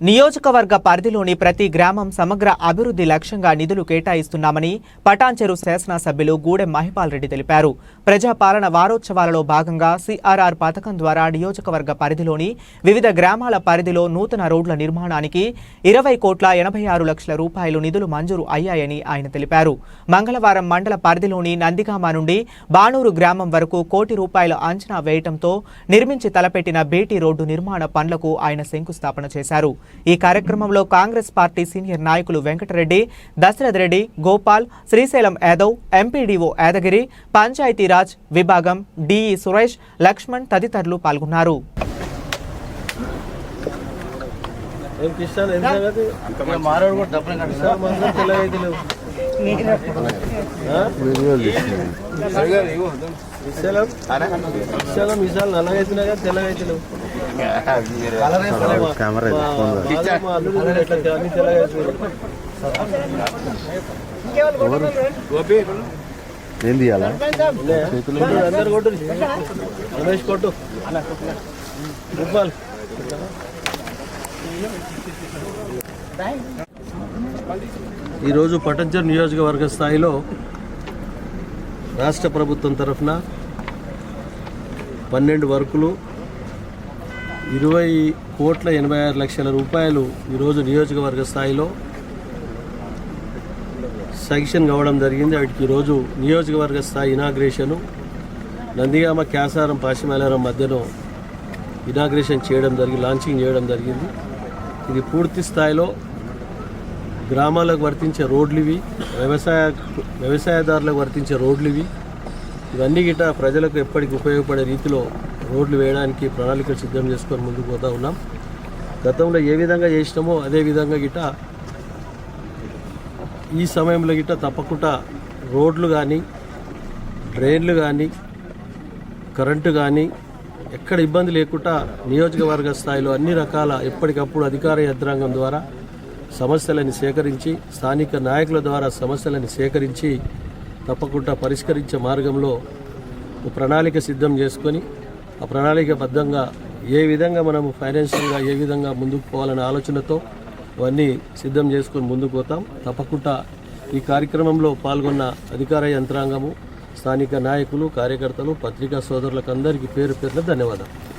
నియోజకవర్గ పరిధిలోని ప్రతి గ్రామం సమగ్ర అభివృద్ధి లక్ష్యంగా నిధులు కేటాయిస్తున్నామని పటాన్చెరు శాసనసభ్యులు గూడెం మహిపాల్ రెడ్డి తెలిపారు. ప్రజాపాలన వారోత్సవాలలో భాగంగా సిఆర్ఆర్ పథకం ద్వారా నియోజకవర్గ పరిధిలోని వివిధ గ్రామాల పరిధిలో నూతన రోడ్ల నిర్మాణానికి ఇరవై కోట్ల ఎనభై ఆరు లక్షల రూపాయలు నిధులు మంజూరు అయ్యాయని ఆయన తెలిపారు. మంగళవారం మండల పరిధిలోని నందిగామ నుండి బాణూరు గ్రామం వరకు కోటి రూపాయల అంచనా వేయటంతో నిర్మించి తలపెట్టిన బేటీ రోడ్డు నిర్మాణ పనులకు ఆయన శంకుస్థాపన చేశారు. ఈ కార్యక్రమంలో కాంగ్రెస్ పార్టీ సీనియర్ నాయకులు వెంకటరెడ్డి దశరథ్ రెడ్డి గోపాల్ శ్రీశైలం యాదవ్ ఎంపీడీఓ యాదగిరి పంచాయతీరాజ్ విభాగం డిఈ సురేష్ లక్ష్మణ్ తదితరులు పాల్గొన్నారు? విశాలం విశాలం విశాలం తెల్లగైతే లేవు. కెమెరా ఏం తీయాలా కొట్టు, అందరు కొట్టు రమేష్ కొట్టు ఈరోజు పటంచర్ నియోజకవర్గ స్థాయిలో రాష్ట్ర ప్రభుత్వం తరఫున పన్నెండు వర్కులు ఇరవై కోట్ల ఎనభై ఆరు లక్షల రూపాయలు ఈరోజు నియోజకవర్గ స్థాయిలో శాంక్షన్ కావడం జరిగింది. వాటికి ఈరోజు నియోజకవర్గ స్థాయి ఇనాగ్రేషను నందిగామ క్యాసారం పాశిమేలారం మధ్యలో ఇనాగ్రేషన్ చేయడం జరిగింది లాంచింగ్ చేయడం జరిగింది. ఇది పూర్తి స్థాయిలో గ్రామాలకు వర్తించే రోడ్లు ఇవి వ్యవసాయ వ్యవసాయదారులకు వర్తించే రోడ్లు ఇవి. ఇవన్నీ గిట ప్రజలకు ఎప్పటికి ఉపయోగపడే రీతిలో రోడ్లు వేయడానికి ప్రణాళికలు సిద్ధం చేసుకొని ముందుకు పోతా ఉన్నాం. గతంలో ఏ విధంగా చేసినామో అదే విధంగా గిట ఈ సమయంలో గిట్ట తప్పకుండా రోడ్లు కానీ డ్రైన్లు కానీ కరెంటు కానీ ఎక్కడ ఇబ్బంది లేకుండా నియోజకవర్గ స్థాయిలో అన్ని రకాల ఎప్పటికప్పుడు అధికార యంత్రాంగం ద్వారా సమస్యలను సేకరించి స్థానిక నాయకుల ద్వారా సమస్యలను సేకరించి తప్పకుండా పరిష్కరించే మార్గంలో ప్రణాళిక సిద్ధం చేసుకొని ప్రణాళికబద్ధంగా ఏ విధంగా మనము ఫైనాన్షియల్గా ఏ విధంగా ముందుకు పోవాలనే ఆలోచనతో అవన్నీ సిద్ధం చేసుకొని ముందుకు పోతాం. తప్పకుండా ఈ కార్యక్రమంలో పాల్గొన్న అధికార యంత్రాంగము స్థానిక నాయకులు కార్యకర్తలు పత్రికా సోదరులకు అందరికీ పేరు పేరున ధన్యవాదాలు.